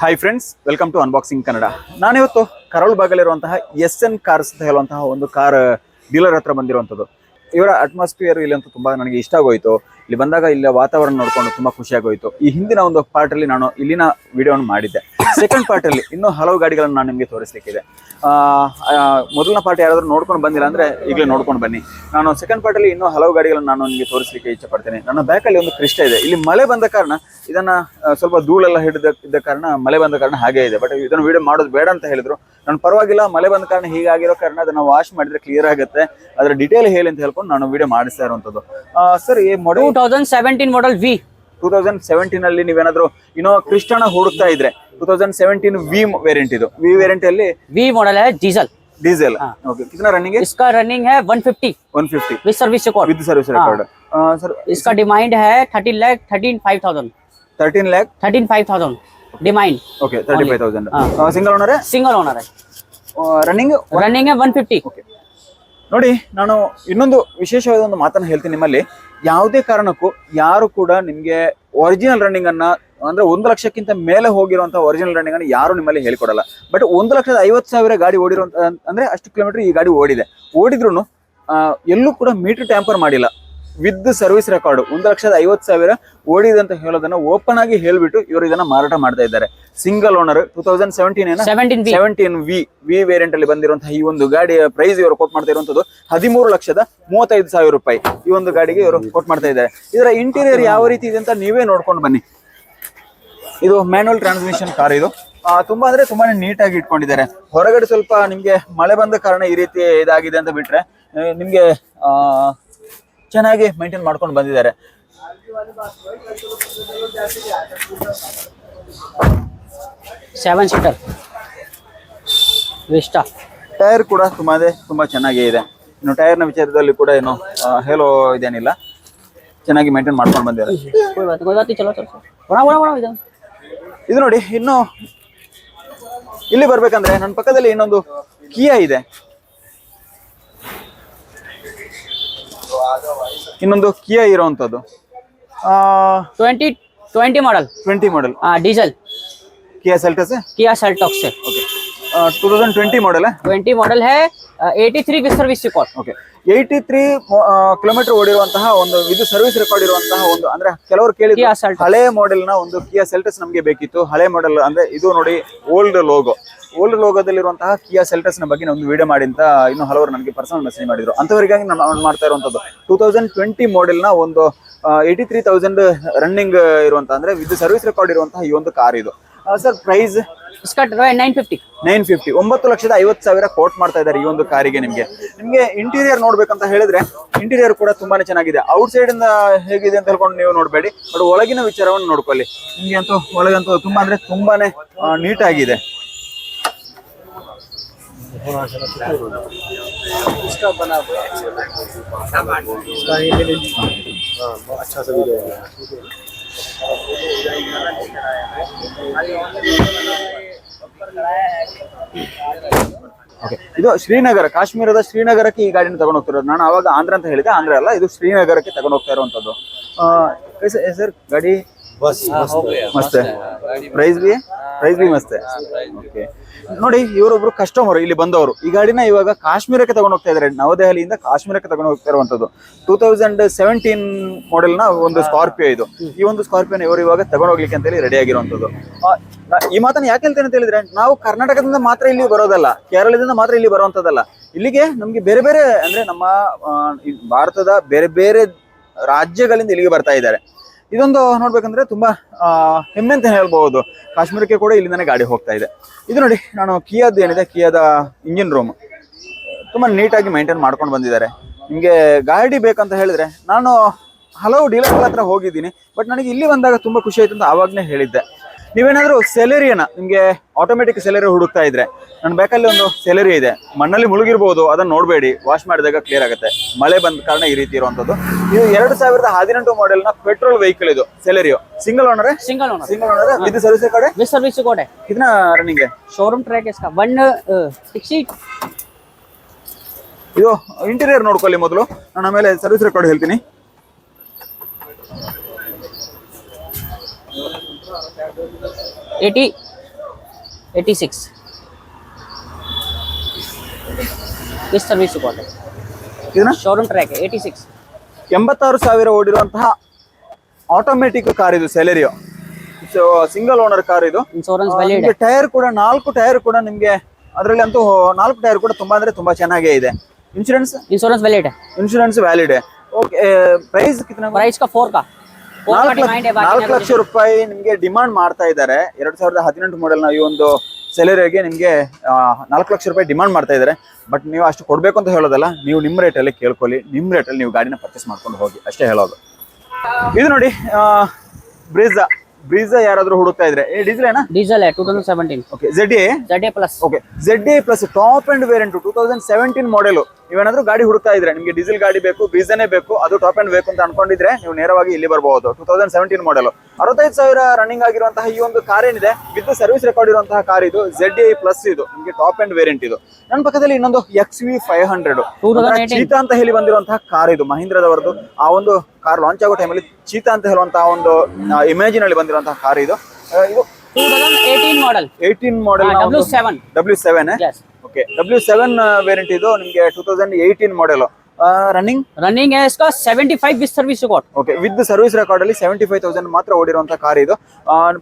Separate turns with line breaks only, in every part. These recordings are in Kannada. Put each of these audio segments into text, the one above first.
Hi friends welcome to unboxing Kannada ನಾನಿವತ್ತು ಕರೋಲ್ ಭಾಗಲಿರುವಂತಹ ಎಸ್ ಎನ್ ಕಾರ್ಸ್ ಅಂತ ಹೇಳುವಂತಹ ಒಂದು ಕಾರ್ ಡೀಲರ್ ಹತ್ರ ಬಂದಿರುವಂಥದ್ದು. ಇವರ ಅಟ್ಮಾಸ್ಫಿಯರ್ ಇಲ್ಲಿ ಅಂತೂ ತುಂಬ ನನಗೆ ಇಷ್ಟ ಆಗೋಯ್ತು. ಇಲ್ಲಿ ಬಂದಾಗ ಇಲ್ಲಿ ವಾತಾವರಣ ನೋಡ್ಕೊಂಡು ತುಂಬಾ ಖುಷಿಯಾಗೋಯ್ತು. ಈ ಹಿಂದಿನ ಒಂದು ಪಾರ್ಟ್ ಅಲ್ಲಿ ನಾನು ಇಲ್ಲಿನ ವಿಡಿಯೋವನ್ನು ಮಾಡಿದ್ದೆ. ಸೆಕೆಂಡ್ ಪಾರ್ಟ್ ಅಲ್ಲಿ ಇನ್ನೂ ಹಲವು ಗಾಡಿಗಳನ್ನು ನಾನು ನಿಮಗೆ ತೋರಿಸ್ಲಿಕ್ಕಿದೆ. ಮೊದಲನ ಪಾರ್ಟ್ ಯಾರಾದರೂ ನೋಡ್ಕೊಂಡು ಬಂದಿಲ್ಲ ಅಂದ್ರೆ ಈಗಲೇ ನೋಡ್ಕೊಂಡು ಬನ್ನಿ. ನಾನು ಸೆಕೆಂಡ್ ಪಾರ್ಟ್ ಅಲ್ಲಿ ಇನ್ನೂ ಹಲವು ಗಾಡಿಗಳನ್ನು ನಾನು ನಿಮಗೆ ತೋರಿಸಲಿಕ್ಕೆ ಇಚ್ಛೆ ಪಡ್ತೇನೆ. ನನ್ನ ಬ್ಯಾಕ್ ಅಲ್ಲಿ ಒಂದು ಕೃಷ್ಣ ಇದೆ. ಇಲ್ಲಿ ಮಳೆ ಬಂದ ಕಾರಣ ಇದನ್ನ ಸ್ವಲ್ಪ ಧೂಳೆಲ್ಲ ಹಿಡಿದ, ಇದ್ದ ಕಾರಣ ಮಳೆ ಬಂದ ಕಾರಣ ಹಾಗೆ ಇದೆ. ಬಟ್ ಇದನ್ನು ವಿಡಿಯೋ ಮಾಡೋದು ಬೇಡ ಅಂತ ಹೇಳಿದ್ರು. ನಾನು ಪರವಾಗಿಲ್ಲ, ಮಳೆ ಬಂದ ಕಾರಣ ಹೀಗಾಗಿರೋ ಕಾರಣ ಅದನ್ನ ವಾಶ್ ಮಾಡಿದ್ರೆ ಕ್ಲಿಯರ್ ಆಗುತ್ತೆ. ಅದರ ಡಿಟೇಲ್ ಹೇಳಿ ಅಂತ ಹೇಳ್ಕೊಂಡು ನಾನು ವಿಡಿಯೋ ಮಾಡಿಸ್ತಾ ಇರುವಂತದ್ದು. ಸರ್, ಈ model
thousand seventeen model V
two thousand seventeen ಅಲ್ಲಿ ನೀವೇನಾದ್ರೂ ಇನ್ನೋ ಕ್ರಿಸ್ಟನ್ ಹುಡುಕ್ತಾ ಇದ್ರೆ two thousand seventeen V variant ಇದು. ವಿ ವೇರಿಯಂಟ್ ಅಲ್ಲಿ
V model diesel diesel running
running hey.
One fifty one
fifty with service with
service record sir lakh thirteen five
thousand thirteen
lakh thirteen
five thousand demand okay
thirty
five thousand
single owner single
owner
running running one
fifty ನೋಡಿ ನಾನು ಇನ್ನೊಂದು ವಿಶೇಷವಾದ ಒಂದು ಮಾತನ್ನು ಹೇಳ್ತೀನಿ ನಿಮ್ಮಲ್ಲಿ. ಯಾವುದೇ ಕಾರಣಕ್ಕೂ ಯಾರು ಕೂಡ ನಿಮಗೆ ಒರಿಜಿನಲ್ ರನ್ನಿಂಗ್ ಅನ್ನ ಅಂದ್ರೆ ಒಂದು ಲಕ್ಷಕ್ಕಿಂತ ಮೇಲೆ ಹೋಗಿರುವಂತಹ ಒರಿಜಿನಲ್ ರನ್ನಿಂಗ್ ಅನ್ನು ಯಾರು ನಿಮ್ಮಲ್ಲಿ ಹೇಳಿಕೊಡಲ್ಲ. ಬಟ್ ಒಂದು ಲಕ್ಷದ ಐವತ್ತು ಸಾವಿರ ಗಾಡಿ ಓಡಿರುವಂತ ಅಂದ್ರೆ ಅಷ್ಟು ಕಿಲೋಮೀಟರ್ ಈ ಗಾಡಿ ಓಡಿದೆ. ಓಡಿದ್ರು ಎಲ್ಲೂ ಕೂಡ ಮೀಟರ್ ಟ್ಯಾಂಪರ್ ಮಾಡಿಲ್ಲ. ವಿತ್ ಸರ್ವಿಸ್ ರೆಕಾರ್ಡ್ ಒಂದು ಲಕ್ಷದ ಐವತ್ತು ಸಾವಿರ ಓಡಿದೆ ಅಂತ ಹೇಳೋದನ್ನ ಓಪನ್ ಆಗಿ ಹೇಳ್ಬಿಟ್ಟು ಇವರು ಇದನ್ನ ಮಾರಾಟ ಮಾಡ್ತಾ ಇದ್ದಾರೆ. Single owner two thousand seventeen
17 V.
Seventeen V V variant ಅಲ್ಲಿ ಬಂದಿರುವಂತಹ ಈ ಒಂದು ಗಾಡಿಯ ಪ್ರೈಸ್ ಇವರು ಕೋಟ್ ಮಾಡ್ತಾ ಇರುವಂತದ್ದು ಹದಿಮೂರು ಲಕ್ಷದ ಮೂವತ್ತೈದು ಸಾವಿರ ರೂಪಾಯಿ. ಈ ಒಂದು ಗಾಡಿಗೆ ಇವರು ಕೋಟ್ ಮಾಡ್ತಾ ಇದ್ದಾರೆ. ಇದರ ಇಂಟೀರಿಯರ್ ಯಾವ ರೀತಿ ಇದೆ ಅಂತ ನೀವೇ ನೋಡ್ಕೊಂಡು ಬನ್ನಿ. ಇದು ಮ್ಯಾನುವಲ್ ಟ್ರಾನ್ಸ್ಮಿಷನ್ ಕಾರ್ ಇದು. ತುಂಬಾ ಅಂದ್ರೆ ತುಂಬಾನೇ ನೀಟಾಗಿ ಇಟ್ಕೊಂಡಿದ್ದಾರೆ. ಹೊರಗಡೆ ಸ್ವಲ್ಪ ನಿಮ್ಗೆ ಮಳೆ ಬಂದ ಕಾರಣ ಈ ರೀತಿ ಇದಾಗಿದೆ ಅಂತ ಬಿಟ್ರೆ ನಿಮ್ಗೆ ಆ, ಚೆನ್ನಾಗಿ ಮೈಂಟೈನ್ ಮಾಡ್ಕೊಂಡು ಬಂದಿದ್ದಾರೆ.
ಸೆವೆನ್ ಸೀಟರ್ ವೆಸ್ಟಾ
ಟೈರ್ ಕೂಡ ತುಂಬಾದೇ ತುಂಬ ಚೆನ್ನಾಗೇ ಇದೆ. ಇನ್ನು ಟೈರ್ನ ವಿಚಾರದಲ್ಲಿ ಕೂಡ ಏನು ಹೇಳೋ ಇದೇನಿಲ್ಲ. ಚೆನ್ನಾಗಿ ಮೇಂಟೈನ್ ಮಾಡ್ಕೊಂಡು ಬಂದಿದ್ದಾರೆ. ಇದು ನೋಡಿ ಇನ್ನು ಇಲ್ಲಿ ಬರ್ಬೇಕಂದ್ರೆ ನನ್ನ ಪಕ್ಕದಲ್ಲಿ ಇನ್ನೊಂದು ಕಿಯಾ ಇದೆ. ಇನ್ನೊಂದು Kia ಇರೋವಂಥದ್ದು
twenty
twenty model
twenty model
diesel Kia
Seltos Kia Seltos
okay Two thousand twenty model
20 model है अ, 83 with service record
okay eighty three kilometre ಓಡಿರುವಂತಹ ಒಂದು ಇದು ಸರ್ವಿಸ್ ರೆಕಾರ್ಡ್ ಇರುವಂತಹ ಒಂದು ಅಂದ್ರೆ ಕೆಲವರು ಕೇಳಿದ್ರು
Kia Seltos.
ಹಳೆ ಮಾಡೆಲ್ ನ ಒಂದು ಕಿಯಾ ಸೆಲ್ಟಸ್ ನಮಗೆ ಬೇಕಿತ್ತು ಹಳೆ ಮಾಡೆಲ್ ಅಂದ್ರೆ ಇದು ನೋಡಿ ಓಲ್ಡ್ ಲೋಗೋ ಓಲ್ಡ್ ಲೋಗೋದಲ್ಲಿರುವಂತಹ ಕಿಯಾ ಸೆಲ್ಟಸ್ ನ ಬಗ್ಗೆ ನಾನು ಒಂದು ವಿಡಿಯೋ ಮಾಡಿ ಅಂತ ಇನ್ನು ಹಲವರು ನನಗೆ ಪರ್ಸನಲ್ ಮೆಸೇಜ್ ಮಾಡಿದ್ರು ಅಂತವರಿಗಾಗಿ ನಾನು ಆನ್ ಮಾಡ್ತಾ ಇರುವಂತದ್ದು ಟೂ ತೌಸಂಡ್ ಟ್ವೆಂಟಿ ಮಾಡೆಲ್ ನ ಒಂದು ಏಯ್ಟಿ ತ್ರೀ ತೌಸಂಡ್ ರನ್ನಿಂಗ್ ಇರುವಂತಹ ಅಂದ್ರೆ ವಿತ್ ಸರ್ವಿಸ್ ರೆಕಾರ್ಡ್ ಇರುವಂತಹ ಈ ಒಂದು ಕಾರ್ ಇದು ಸರ್ ಪ್ರೈಸ್
इसका नाइन फिफ्टी
ನೈನ್ ಫಿಫ್ಟಿ ಒಂಬತ್ತು ಲಕ್ಷದ ಐವತ್ತು ಸಾವಿರ ಕೋಟ್ ಮಾಡ್ತಾ ಇದ್ದಾರೆ ಈ ಒಂದು ಕಾರಿಗೆ ನಿಮಗೆ ನಿಮಗೆ ಇಂಟೀರಿಯರ್ ನೋಡ್ಬೇಕಂತ ಹೇಳಿದ್ರೆ ಇಂಟೀರಿಯರ್ ಕೂಡ ತುಂಬಾನೇ ಚೆನ್ನಾಗಿದೆ ಔಟ್ ಸೈಡ್ ಇಂದ ಹೇಗಿದೆ ಅಂತ ಹೇಳ್ಕೊಂಡು ನೀವು ನೋಡಬೇಡಿ ಬಟ್ ಒಳಗಿನ ವಿಚಾರವನ್ನು ನೋಡ್ಕೊಳ್ಳಿ ನಿಮ್ಗೆ ಅಂತೂ ಒಳಗಂತೂ ತುಂಬಾ ಅಂದ್ರೆ ತುಂಬಾನೇ ನೀಟ್ ಆಗಿದೆ ಇದು ಶ್ರೀನಗರ ಕಾಶ್ಮೀರದ ಶ್ರೀನಗರಕ್ಕೆ ಈ ಗಾಡಿನ ತಗೊಂಡು ಹೋಗ್ತಿರೋದು ನಾನು ಅವಾಗ ಆಂಧ್ರ ಅಂತ ಹೇಳಿದೆ ಆಂಧ್ರ ಅಲ್ಲ ಇದು ಶ್ರೀನಗರಕ್ಕೆ ತಗೊಂಡು ಹೋಗ್ತಾ ಇರುವಂತದ್ದು. ಸರ್ ಗಾಡಿ? ಬಸ್ ಮಸ್ತೆ. ಪ್ರೈಸ್ ಬಿ? ಪ್ರೈಸ್ ಬಿ ಮಸ್ತೆ. ಓಕೆ ನೋಡಿ ಇವರೊಬ್ರು ಕಸ್ಟಮರ್ ಇಲ್ಲಿ ಬಂದವರು. ಈ ಗಾಡಿನ ಇವಾಗ ಕಾಶ್ಮೀರಕ್ಕೆ ತಗೊಂಡು ಹೋಗ್ತಾ ಇದ್ದಾರೆ ನವದೆಹಲಿಯಿಂದ ಕಾಶ್ಮೀರಕ್ಕೆ ತಗೊಂಡು ಹೋಗ್ತಾ ಇರುವಂತದ್ದು. ಟೂ ತೌಸಂಡ್ ಸೆವೆಂಟೀನ್ ಮಾಡೆಲ್ನ ಒಂದು ಸ್ಕಾರ್ಪಿಯೋ ಇದು. ಈ ಒಂದು ಸ್ಕಾರ್ಪಿಯೋನ ಇವರು ಇವಾಗ ತಗೊಂಡು ಹೋಗ್ಲಿಕ್ಕೆ ಅಂತ ಹೇಳಿ ರೆಡಿ ಆಗಿರುವಂತದ್ದು. ಈ ಮಾತನ್ನ ಯಾಕೆ ಹೇಳ್ತೇನೆ ಅಂತ ಹೇಳಿದ್ರೆ, ನಾವು ಕರ್ನಾಟಕದಿಂದ ಮಾತ್ರ ಇಲ್ಲಿ ಬರೋದಲ್ಲ, ಕೇರಳದಿಂದ ಮಾತ್ರ ಇಲ್ಲಿ ಬರುವಂಥದ್ದಲ್ಲ. ಇಲ್ಲಿಗೆ ನಮ್ಗೆ ಬೇರೆ ಬೇರೆ ಅಂದ್ರೆ ನಮ್ಮ ಭಾರತದ ಬೇರೆ ಬೇರೆ ರಾಜ್ಯಗಳಿಂದ ಇಲ್ಲಿಗೆ ಬರ್ತಾ ಇದ್ದಾರೆ. ಇದೊಂದು ನೋಡ್ಬೇಕಂದ್ರೆ ತುಂಬಾ ಹೆಮ್ಮೆ ಅಂತ ಹೇಳ್ಬಹುದು. ಕಾಶ್ಮೀರಕ್ಕೆ ಕೂಡ ಇಲ್ಲಿಂದಾನೆ ಗಾಡಿ ಹೋಗ್ತಾ ಇದೆ. ಇದು ನೋಡಿ, ನಾನು ಕಿಯಾದ ಏನಿದೆ, ಕಿಯಾದ ಇಂಜಿನ್ ರೂಮ್ ತುಂಬಾ ನೀಟಾಗಿ ಮೇಂಟೈನ್ ಮಾಡ್ಕೊಂಡು ಬಂದಿದ್ದಾರೆ. ನಿಮಗೆ ಗಾಡಿ ಬೇಕಂತ ಹೇಳಿದ್ರೆ, ನಾನು ಹಲವು ಡೀಲರ್ಗಳ ಹತ್ರ ಹೋಗಿದ್ದೀನಿ, ಬಟ್ ನನಗೆ ಇಲ್ಲಿ ಬಂದಾಗ ತುಂಬಾ ಖುಷಿ ಆಯ್ತು ಅಂತ ಆವಾಗಲೇ ಹೇಳಿದ್ದೆ. ನೀವೇನಾದರೂ ಸೆಲೆರಿಯನ್ನ ನಿಮಗೆ ಆಟೋಮೆಟಿಕ್ ಸ್ಯಾಲರಿ ಹುಡುಕ್ತಾ ಇದ್ರೆ ನನ್ನ ಬ್ಯಾಕಲ್ಲಿ ಒಂದು ಸ್ಯಾಲರಿ ಇದೆ. ಮಣ್ಣಲ್ಲಿ ಮುಳುಗಿರ್ಬೋದು ಅದನ್ನ ನೋಡಬೇಡಿ. ವಾಶ್ ಮಾಡಿದಾಗ ಕ್ಲಿಯರ್ ಆಗುತ್ತೆ. ಮಳೆ ಬಂದ ಕಾರಣ ಈ ರೀತಿ ಇರುವಂಥದ್ದು ಇದು ಎರಡು ಸಾವಿರದ ಹದಿನೆಂಟು ಮಾಡೆಲ್ನ ಪೆಟ್ರೋಲ್ ವೆಹಿಕಲ್ ಇದು Celerio single owner
single owner
single owner ಇದು ಸರ್ವಿಸ್ ಕಡೆ?
ವಿತ್ ಸರ್ವಿಸ್ ಕೋಡೆ
ಇದನ್ನ ರನ್ನಿಂಗ್
ಶೋರೂಮ್ ಟ್ರ್ಯಾಕ್ ಎಷ್ಟ ಒನ್
ಇದು ಇಂಟೀರಿಯರ್ ನೋಡ್ಕೊಳ್ಳಿ ಮೊದಲು. ನಾನು ಆಮೇಲೆ ಸರ್ವಿಸ್ ರೆಕಾರ್ಡ್ ಹೇಳ್ತೀನಿ.
Eighty eighty six S service ಕಾಟೆ
ಇದನ್ನ?
ಶೋರೂಮ್ ಟ್ರ್ಯಾಕ್ ಏಯ್ಟಿ ಸಿಕ್ಸ್
ಎಂಬತ್ತಾರು ಸಾವಿರ ಓಡಿರುವಂತಹ ಆಟೋಮೆಟಿಕ್ ಕಾರ್ ಇದು ಸೆಲೆರಿಯೋ ಸಿಂಗಲ್ ಓನರ್ ಕಾರ್ ಇದು.
ಇನ್ಶೂರೆನ್ಸ್ ವ್ಯಾಲಿಡ್
ಟೈರ್ ಕೂಡ ನಾಲ್ಕು ಟೈರ್ ಕೂಡ ನಿಮಗೆ ಅದರಲ್ಲಿ ಅಂತೂ ನಾಲ್ಕು ಟೈರ್ ಕೂಡ ತುಂಬಾ ಅಂದ್ರೆ ತುಂಬಾ ಚೆನ್ನಾಗೇ ಇದೆ.
Insurance insurance valid
insurance valid okay price price
price का फोर का
ನಾಲ್ಕು ಲಕ್ಷ ರೂಪಾಯಿ ನಿಮ್ಗೆ ಡಿಮಾಂಡ್ ಮಾಡ್ತಾ ಇದ್ದಾರೆ. ಎರಡ್ ಸಾವಿರದ ಹದಿನೆಂಟು ಮಾಡೆಲ್ ನಾವು ಈ ಒಂದು ಸೆಲೆರಿಗೆ ನಿಮಗೆ ನಾಲ್ಕು ಲಕ್ಷ ರೂಪಾಯಿ ಡಿಮಾಂಡ್ ಮಾಡ್ತಾ ಇದ್ದಾರೆ. ಬಟ್ ನೀವು ಅಷ್ಟು ಕೊಡ್ಬೇಕು ಅಂತ ಹೇಳೋದಲ್ಲ ನೀವು ನಿಮ್ಮ ಅಲ್ಲಿ ಕೇಳ್ಕೊಳ್ಳಿ. ನಿಮ್ಮ ಅಲ್ಲಿ ನೀವು ಗಾಡಿನ ಪರ್ಚೇಸ್ ಮಾಡ್ಕೊಂಡು ಹೋಗಿ. ಅಷ್ಟೇ ಹೇಳೋದು. ಇದು ನೋಡಿ ಬ್ರೀಜಾ ಬ್ರೀಜಾ ಯಾರಾದ್ರೂ ಹುಡುಕ್ತಾ ಇದ್ರೆ. ಡೀಸೆಲ್ ಏನಾ?
Diesel two thousand
seventeen okay Z
A Z
A plus okay Z A plus top end variant two thousand seventeen model ನೀವೇನಾದ್ರೂ ಗಾಡಿ ಹುಡುಕ್ತಾ ಇದ್ರೆ ನಿಮಗೆ ಡೀಸೆಲ್ ಗಾಡಿ ಬೇಕು ಬ್ರೀಸನೇ ಬೇಕು ಅದು ಟಾಪ್ ಅಂಡ್ ಬೇಕು ಅಂತ ಅನ್ಕೊಂಡಿದ್ರೆ ನೀವು ನೇರವಾಗಿ ಇಲ್ಲಿ ಬರಬಹುದು. ಟೂ ತೌಸಂಡ್ ಸೆವೆಂಟೀನ್ ಅರವತ್ತೈದು ಸಾವಿರ ರನ್ನಿಂಗ್ ಆಗಿರುವಂತಹ ಈ ಒಂದು ಕಾರ್ ಏನಿದೆ ವಿತ್ ಸರ್ವಿಸ್ ರೆಕಾರ್ಡ್ ಇರುವಂತಹ ಕಾರ್ ಇದು ಜೆಡ್ ಎ ಪ್ಲಸ್ ಇದು ನಿಮಗೆ ಟಾಪ್ ಅಂಡ್ ವೇರಿಯಂಟ್ ಇದು. ನನ್ನ ಪಕ್ಕದಲ್ಲಿ ಇನ್ನೊಂದು X V five
hundred
cheetah ಅಂತ ಹೇಳಿ ಬಂದಿರುವಂತಹ ಕಾರ್ ಇದು ಮಹೀಂದ್ರದವರದು ಆ ಒಂದು ಕಾರ್ ಲಾಂಚ್ ಆಗೋ ಟೈಮಲ್ಲಿ ಚೀತಾ ಅಂತ ಹೇಳುವಂತಹ ಒಂದು ಇಮೇಜಿನಲ್ಲಿ ಬಂದಿರುವಂತಹ ಕಾರ್ ಇದು. ಇದು model eighteen
model
seven W
seven
okay W seven variant ಇದು ನಿಮಗೆ two thousand eighteen model running
running है इसका 75 with service record
okay with service record ಅಲ್ಲಿ ಸೆವೆಂಟಿ ಫೈವ್ ತೌಸಂಡ್ ಮಾತ್ರ ಓಡಿರುವಂತ ಕಾರ್ ಇದು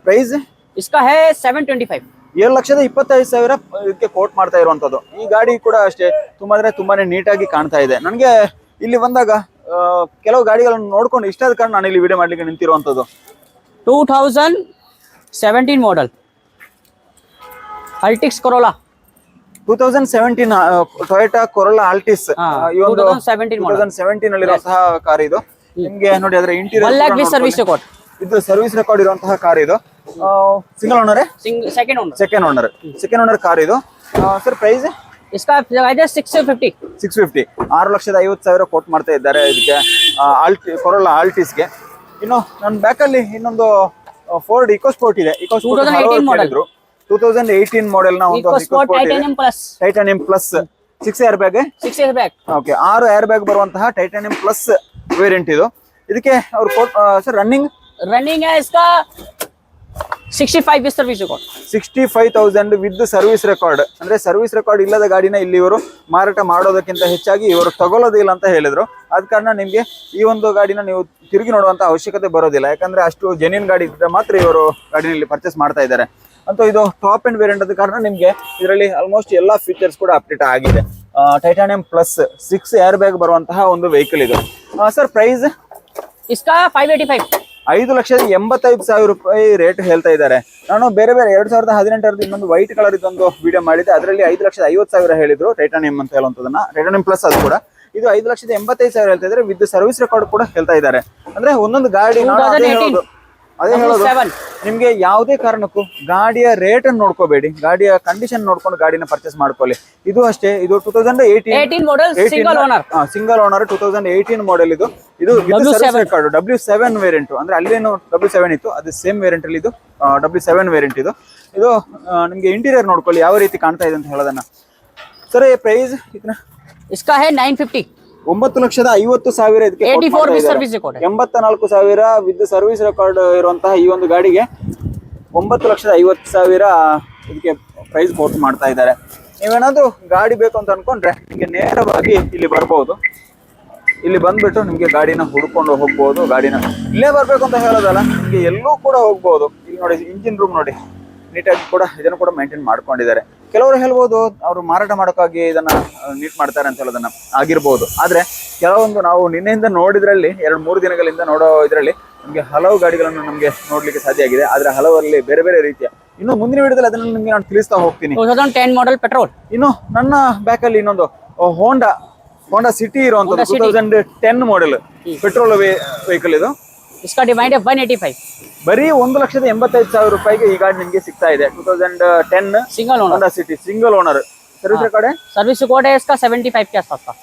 ಪ್ರೈಸ್
इसका है 725
ಏಳು ಲಕ್ಷದ ಇಪ್ಪತ್ತೈದು ಸಾವಿರ ಇದಕ್ಕೆ ಕೋಟ್ ಮಾಡ್ತಾ ಇರುವಂತದ್ದು ಈ ಗಾಡಿ ಕೂಡ ಅಷ್ಟೇ ತುಂಬಾ ಅಂದ್ರೆ ತುಂಬಾನೇ ನೀಟಾಗಿ ಕಾಣ್ತಾ ಇದೆ ನನಗೆ ಇಲ್ಲಿ ಬಂದಾಗ ಆ, ಕೆಲವು ಗಾಡಿಗಳನ್ನು ನೋಡ್ಕೊಂಡು ಇಷ್ಟ ಆದ ಕಾರಣ ನಾನು ಇಲ್ಲಿ ವಿಡಿಯೋ ಮಾಡ್ಲಿಕ್ಕೆ ನಿಂತಿರುವಂತದ್ದು
2017 model अल्टिक्स Corolla
two thousand seventeen Toyota Corolla
Altis
ಈ ಒಂದು ಟೂ ತೌಸಂಡ್ ಸೆವೆಂಟೀನ್ ಕಾರ್ ಇದು. ನಿಮ್ಗೆ ನೋಡಿ ಅದ್ರ ಇಂಟೀರಿಯರ್
ಸರ್ವಿಸ್ ರೆಕಾರ್ಡ್
ಇದು ಸರ್ವಿಸ್ ರೆಕಾರ್ಡ್ ಇರುವಂತಹ ಕಾರ್ ಇದು. Single
owner second owner
second owner second owner car ಇದು.
Sir price six fifty
six fifty ಆರು ಲಕ್ಷದ ಐವತ್ತು ಸಾವಿರ ಕೋಟ್ ಮಾಡ್ತಾ ಇದ್ದಾರೆ ಇದಕ್ಕೆ ಆಲ್ಟಿ ಕೊರಲ ಆಲ್ಟಿಸ್ಗೆ ಇನ್ನು ನನ್ನ ಬ್ಯಾಕಲ್ಲಿ ಇನ್ನೊಂದು ಫೋರ್ಡ್ ಇಕೋ ಸ್ಪೋರ್ಟ್ ಇದೆ. ಇಕೋ
ಸ್ಪೋರ್ಟ್ ಮಾಡಿದ್ರು
sport two thousand eighteen model ನ ಒಂದು
EcoSport titanium
plus titanium plus six airbag
6 years back
okay ಆರು ಏರ್ ಬ್ಯಾಗ್ ಬರುವಂತಹ ಟೈಟಾನಿಯಂ ಪ್ಲಸ್ ವೇರಿಯಂಟ್ ಇದು ಇದಕ್ಕೆ ಅವ್ರು ಕೋಟ್ ಸರ್ ರನ್ನಿಂಗ್
रनिंग है इसका 65 with service record
sixty five thousand with service record ಅಂದ್ರೆ ಸರ್ವಿಸ್ ರೆಕಾರ್ಡ್ ಇಲ್ಲದ ಗಾಡಿನ ಇಲ್ಲಿ ಇವರು ಮಾರಾಟ ಮಾಡೋದಕ್ಕಿಂತ ಹೆಚ್ಚಾಗಿ ಇವರು ತಗೊಳ್ಳೋದಿಲ್ಲ ಅಂತ ಹೇಳಿದ್ರು ಆದ ಕಾರಣ ನಿಮ್ಗೆ ಈ ಒಂದು ಗಾಡಿನ ನೀವು ತಿರುಗಿ ನೋಡುವಂತ ಅವಶ್ಯಕತೆ ಬರೋದಿಲ್ಲ ಯಾಕಂದ್ರೆ ಅಷ್ಟು ಜೆನ್ಯೂನ್ ಗಾಡಿ ಇದ್ರೆ ಮಾತ್ರ ಇವರು ಗಾಡಿನ ಇಲ್ಲಿ ಪರ್ಚೇಸ್ ಮಾಡ್ತಾ ಇದ್ದಾರೆ ಅಂತೂ ಇದು ಟಾಪ್ ಅಂಡ್ ವೇರಿಯಂಟ್ ಆದ ಕಾರಣ ನಿಮಗೆ ಇದರಲ್ಲಿ ಆಲ್ಮೋಸ್ಟ್ ಎಲ್ಲಾ ಫೀಚರ್ಸ್ ಕೂಡ ಅಪ್ಡೇಟ್ ಆಗಿದೆ. Titanium plus six air bag ಬರುವಂತಹ ಒಂದು ವೆಹಿಕಲ್ ಇದು. ಸರ್ ಪ್ರೈಸ್
ಇಷ್ಟ ಫೈವ್ ಏಟಿ ಫೈವ್
ಐದು ಲಕ್ಷದ ಎಂಬತ್ತೈದು ಸಾವಿರ ರೂಪಾಯಿ ರೇಟ್ ಹೇಳ್ತಾ ಇದ್ದಾರೆ. ನಾನು ಬೇರೆ ಬೇರೆ ಎರಡು ಸಾವಿರದ ಹದಿನೆಂಟರದ ಇನ್ನೊಂದು ವೈಟ್ ಕಲರ್ ಇದೊಂದು ವಿಡಿಯೋ ಮಾಡಿದ್ದೆ. ಅದರಲ್ಲಿ ಐದು ಲಕ್ಷದ ಐವತ್ತು ಸಾವಿರ ಹೇಳಿದ್ರು ಟೈಟಾನಿಯಂ ಅಂತ ಹೇಳುವಂಥದ್ದನ್ನ. ಟೈಟಾನಿಯಂ ಪ್ಲಸ್ ಅದು ಕೂಡ. ಇದು ಐದು ಲಕ್ಷದ ಎಂಬತ್ತೈದು ಸಾವಿರ ಹೇಳ್ತಾ ಇದ್ದಾರೆ. ವಿತ್ ಸರ್ವಿಸ್ ರೆಕಾರ್ಡ್ ಕೂಡ ಹೇಳ್ತಾ ಇದ್ದಾರೆ. ಅಂದ್ರೆ ಒಂದೊಂದು ಗಾಡಿ ಅದೇ ಹೇಳೋದು ನಿಮ್ಗೆ ಯಾವುದೇ ಕಾರಣಕ್ಕೂ ಗಾಡಿಯ ರೇಟ್ ಅನ್ನು ನೋಡ್ಕೋಬೇಡಿ. ಗಾಡಿಯ ಕಂಡೀಷನ್ ನೋಡ್ಕೊಂಡು ಗಾಡಿನ ಪರ್ಚೇಸ್ ಮಾಡ್ಕೊಳ್ಳಿ. ಇದು ಅಷ್ಟೇ ಇದು
two thousand eighteen single
owner single two thousand eighteen model ಇದು. ಇದು ಕಾರ್ಡ್ ಡಬ್ಲ್ಯೂ ಸೆವೆನ್ ವೇರಿಯಂಟ್ ಅಂದ್ರೆ ಅಲ್ಲೇನು ಡಬ್ಲ್ಯೂ ಸೆವೆನ್ ಇತ್ತು ಅದು ಸೇಮ್ ವೇರಿಯಂಟ್ ಅಲ್ಲಿ ಇದು ಡಬ್ಲ್ಯೂ ಸೆವೆನ್ ವೇರಿಯಂಟ್ ಇದು. ಇದು ನಿಮ್ಗೆ ಇಂಟೀರಿಯರ್ ನೋಡ್ಕೊಳ್ಳಿ ಯಾವ ರೀತಿ ಕಾಣ್ತಾ ಇದೆ ಅಂತ ಹೇಳೋದನ್ನ. ಸರ್ ಪ್ರೈಸ್ ಇದನ್ನ
ಇಸ್ಕಾ ಹೇ ನೈನ್ ಫಿಫ್ಟಿ
ಒಂಬತ್ತು ಲಕ್ಷದ ಐವತ್ತು ಸಾವಿರ ಇದಕ್ಕೆ quote
84
ಮಾಡ್ತಾ
with
ಇದ್ದಾರೆ.
service
ಎಂಬತ್ತ ನಾಲ್ಕು ಸಾವಿರ ವಿತ್ ಸರ್ವಿಸ್ ರೆಕಾರ್ಡ್ ಇರುವಂತಹ ಈ ಒಂದು ಗಾಡಿಗೆ ಒಂಬತ್ತು ಲಕ್ಷದ ಐವತ್ತು ಸಾವಿರ ಇದಕ್ಕೆ ಪ್ರೈಸ್ ಕೋಟ್ ಮಾಡ್ತಾ ಇದ್ದಾರೆ. ನೀವೇನಾದ್ರೂ ಗಾಡಿ ಬೇಕು ಅಂತ ಅನ್ಕೊಂಡ್ರೆ ನಿಮಗೆ ನೇರವಾಗಿ ಇಲ್ಲಿ ಬರ್ಬೋದು. ಇಲ್ಲಿ ಬಂದ್ಬಿಟ್ಟು ನಿಮಗೆ ಗಾಡಿನ ಹುಡ್ಕೊಂಡು ಹೋಗ್ಬೋದು ಗಾಡಿನ ಇಲ್ಲೇ ಬರ್ಬೇಕು ಅಂತ ಹೇಳೋದಲ್ಲ ನಿಮಗೆ ಎಲ್ಲೂ ಕೂಡ ಹೋಗ್ಬೋದು. ಇಲ್ಲಿ ನೋಡಿ ಇಂಜಿನ್ ರೂಮ್ ನೋಡಿ. ನೀಟಾಗಿ ಕೂಡ ಇದನ್ನು ಕೂಡ ಮೇಂಟೈನ್ ಮಾಡ್ಕೊಂಡಿದ್ದಾರೆ. ಕೆಲವರು ಹೇಳ್ಬೋದು ಅವರು ಮಾರಾಟ ಮಾಡೋಕ್ಕಾಗಿ ಇದನ್ನ ನೀಟ್ ಮಾಡ್ತಾರೆ ಅಂತ ಹೇಳೋದನ್ನ ಆಗಿರ್ಬೋದು. ಆದರೆ ಕೆಲವೊಂದು ನಾವು ನಿನ್ನೆಯಿಂದ ನೋಡಿದ್ರಲ್ಲಿ ಎರಡು ಮೂರು ದಿನಗಳಿಂದ ನೋಡೋ ಇದರಲ್ಲಿ ನಮಗೆ ಹಲವು ಗಾಡಿಗಳನ್ನು ನಮಗೆ ನೋಡಲಿಕ್ಕೆ ಸಾಧ್ಯ ಆಗಿದೆ. ಆದರೆ ಹಲವರಲ್ಲಿ ಬೇರೆ ಬೇರೆ ರೀತಿಯ. ಇನ್ನು ಮುಂದಿನ ವಿಡಿಯೋದಲ್ಲಿ ಅದನ್ನು ನಿಮಗೆ ನಾನು ತಿಳಿಸ್ತಾ ಹೋಗ್ತೀನಿ.
ಟೆನ್ ಮಾಡೆಲ್ ಪೆಟ್ರೋಲ್
ಇನ್ನು ನನ್ನ ಬ್ಯಾಕಲ್ಲಿ ಇನ್ನೊಂದು ಹೋಂಡಾ ಹೋಂಡಾ ಸಿಟಿ ಇರುವಂತದ್ದು
two
thousand ten model petrol vehicle ಇದು.
इसका डिमांड है 185
ಬರೀ ಒಂದು ಲಕ್ಷದ ಎಂಬತ್ತೈದು ಸಾವಿರ ರೂಪಾಯಿಗೆ ಈ ಗಾಡಿ ನಿಮಗೆ ಸಿಗ್ತಾ ಇದೆ two thousand ten
single owner
Honda City single owner service record
service record है इसका 75 के आसपास का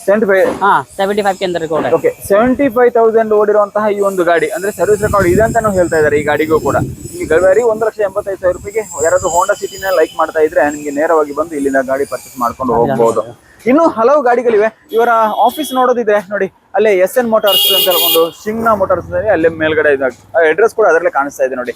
ಸೆವೆಂಟಿ ಫೈವ್
हाँ 75 के अंदर रिकॉर्ड है
ಓಕೆ ಸೆವೆಂಟಿ ಫೈವ್ ತೌಸಂಡ್ ಓಡಿರುವಂತಹ ಈ ಒಂದು ಗಾಡಿ ಅಂದ್ರೆ ಸರ್ವಿಸ್ ರೆಕಾರ್ಡ್ ಇದೆ ಅಂತಾನು ಹೇಳ್ತಾ ಇದ್ದಾರೆ ಈ ಗಾಡಿಗೂ ಕೂಡ ಈಗ ಬರೀ ಒಂದು ಲಕ್ಷ ಎಂಬತ್ತೈದು ಸಾವಿರ ರೂಪಾಯಿಗೆ ಯಾರಾದ್ರೂ ಹೋಂಡಾ ಸಿಟಿನ ಲೈಕ್ ಮಾಡ್ತಾ ಇದ್ರೆ ನಿಮಗೆ ನೇರವಾಗಿ ಬಂದು ಇಲ್ಲಿಂದ ಗಾಡಿ ಪರ್ಚೇಸ್ ಮಾಡ್ಕೊಂಡು ಹೋಗ್ಬೋದು ಇನ್ನೂ ಹಲವು ಗಾಡಿಗಳಿವೆ ಇವರ ಆಫೀಸ್ ನೋಡೋದಿದ್ರೆ ನೋಡಿ ಅಲ್ಲೇ ಎಸ್ ಎನ್ ಮೋಟಾರ್ಸ್ ಅಂತ ಒಂದು ಶಿಂಗ್ನಾ ಮೋಟಾರ್ಸ್ ಅಲ್ಲೇ ಮೇಲ್ಗಡೆ ಅಡ್ರೆಸ್ ಕೂಡ ಅದರಲ್ಲೇ ಕಾಣಿಸ್ತಾ ಇದೆ ನೋಡಿ.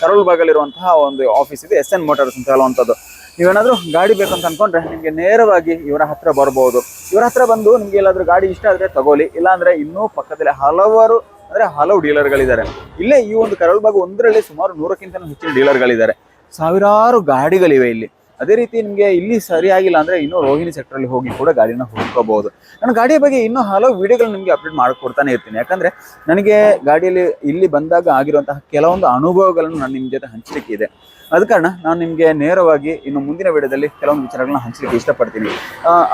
ಕರೋಲ್ ಬಾಗಲ್ಲಿರುವಂತಹ ಒಂದು ಆಫೀಸ್ ಇದೆ ಎಸ್ ಎನ್ ಮೋಟಾರ್ಸ್ ಅಂತ ಹೇಳುವಂಥದ್ದು. ನೀವೇನಾದರೂ ಗಾಡಿ ಬೇಕಂತ ಅನ್ಕೊಂಡ್ರೆ ನಿಮಗೆ ನೇರವಾಗಿ ಇವರ ಹತ್ರ ಬರ್ಬೋದು. ಇವರ ಹತ್ರ ಬಂದು ನಿಮ್ಗೆ ಎಲ್ಲಾದರೂ ಗಾಡಿ ಇಷ್ಟ ಆದ್ರೆ ತಗೊಳ್ಳಿ. ಇಲ್ಲಾಂದ್ರೆ ಇನ್ನೂ ಪಕ್ಕದಲ್ಲಿ ಹಲವಾರು, ಅಂದ್ರೆ ಹಲವು ಡೀಲರ್ಗಳಿದ್ದಾರೆ. ಇಲ್ಲೇ ಈ ಒಂದು ಕರಳ್ಬಾಗ್ ಒಂದರಲ್ಲಿ ಸುಮಾರು ನೂರಕ್ಕಿಂತ ಹೆಚ್ಚಿನ ಡೀಲರ್ಗಳಿದ್ದಾರೆ. ಸಾವಿರಾರು ಗಾಡಿಗಳಿವೆ ಇಲ್ಲಿ. ಅದೇ ರೀತಿ ನಿಮಗೆ ಇಲ್ಲಿ ಸರಿಯಾಗಿಲ್ಲ ಅಂದ್ರೆ ಇನ್ನೂ ರೋಹಿಣಿ ಸೆಕ್ಟರ್ ಅಲ್ಲಿ ಹೋಗಿ ಕೂಡ ಗಾಡಿನ ಹುಡ್ಕೋಬಹುದು. ನಾನು ಗಾಡಿಯ ಬಗ್ಗೆ ಇನ್ನೂ ಹಲವು ವಿಡಿಯೋಗಳು ನಿಮಗೆ ಅಪ್ಡೇಟ್ ಮಾಡಿಕೊಡ್ತಾನೆ ಇರ್ತೀನಿ. ಯಾಕಂದ್ರೆ ನನಗೆ ಗಾಡಿಯಲ್ಲಿ ಇಲ್ಲಿ ಬಂದಾಗ ಆಗಿರುವಂತಹ ಕೆಲವೊಂದು ಅನುಭವಗಳನ್ನು ನಾನು ನಿಮ್ಮ ಜೊತೆ ಹಂಚಲಿಕ್ಕೆ ಇದೆ ಅದ ಕಾರಣ ನಾನು ನಿಮಗೆ ನೇರವಾಗಿ ಇನ್ನು ಮುಂದಿನ ವಿಡಿಯೋದಲ್ಲಿ ಕೆಲವೊಂದು ವಿಚಾರಗಳನ್ನ ಹಂಚಲಿಕ್ಕೆ ಇಷ್ಟಪಡ್ತೀನಿ.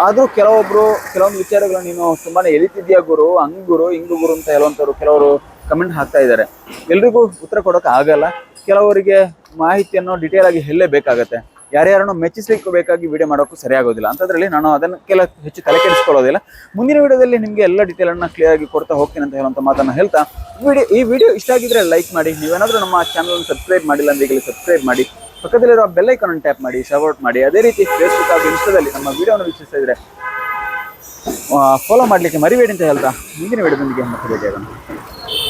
ಆದರೂ ಕೆಲವೊಬ್ಬರು ಕೆಲವೊಂದು ವಿಚಾರಗಳು ನೀನು ತುಂಬಾ ಎಲಿತಿದ್ಯಾ ಗುರು ಹಂಗ್ ಗುರು ಹಿಂಗು ಗುರು ಅಂತ ಹೇಳುವಂಥವ್ರು ಕೆಲವರು ಕಮೆಂಟ್ ಹಾಕ್ತಾ ಇದ್ದಾರೆ. ಎಲ್ರಿಗೂ ಉತ್ತರ ಕೊಡೋಕೆ ಆಗಲ್ಲ. ಕೆಲವರಿಗೆ ಮಾಹಿತಿಯನ್ನು ಡಿಟೇಲ್ ಆಗಿ ಹೇಳಲೇಬೇಕಾಗತ್ತೆ ಯಾರ್ಯಾರನ್ನು ಮೆಚ್ಚಿಸ್ಲಿಕ್ಕೆ ಬೇಕಾಗಿ ವಿಡಿಯೋ ಮಾಡೋಕ್ಕೂ ಸರಿಯಾಗೋದಿಲ್ಲ. ಅಂತದ್ರಲ್ಲಿ ನಾನು ಅದನ್ನು ಕೆಲ ಹೆಚ್ಚು ತಲೆ ಕೆಡಿಸ್ಕೊಳ್ಳೋದಿಲ್ಲ ಮುಂದಿನ ವಿಡಿಯೋದಲ್ಲಿ ನಿಮಗೆ ಎಲ್ಲ ಡೀಟೇಲ್ ಅನ್ನು ಕ್ಲಿಯರ್ ಆಗಿ ಕೊಡ್ತಾ ಹೋಗ್ತೀನಿ ಅಂತ ಹೇಳುವಂಥ ಮಾತನ್ನು ಹೇಳ್ತಾ ವಿಡಿಯೋ ಈ ವಿಡಿಯೋ ಇಷ್ಟ ಆಗಿದ್ರೆ ಲೈಕ್ ಮಾಡಿ, ನೀವೇನಾದರೂ ನಮ್ಮ ಚಾನಲ್ ಸಬ್ಸ್ಕ್ರೈಬ್ ಮಾಡಿಲ್ಲ ಅಂದ್ರೆ ಈಗಲೇ ಸಬ್ಸ್ಕ್ರೈಬ್ ಮಾಡಿ, ಪಕ್ಕದಲ್ಲಿರೋ ಬೆಲ್ ಐಕಾನ್ ಟ್ಯಾಪ್ ಮಾಡಿ ಸಪೋರ್ಟ್ ಮಾಡಿ. ಅದೇ ರೀತಿ ಫೇಸ್ಬುಕ್ ಹಾಗೂ ಇನ್ಸ್ಟಾದಲ್ಲಿ ನಮ್ಮ ವಿಡಿಯೋನ ವೀಕ್ಷಿಸ್ತಾ ಇದ್ರೆ ಫಾಲೋ ಮಾಡಲಿಕ್ಕೆ ಮರಿಬೇಡಿ ಅಂತ ಹೇಳ್ತಾ, ಮುಂದಿನ ವಿಡಿಯೋದೊಂದಿಗೆ ಮತ್ತೆ ಭೇಟಿಯಾಗೋಣ.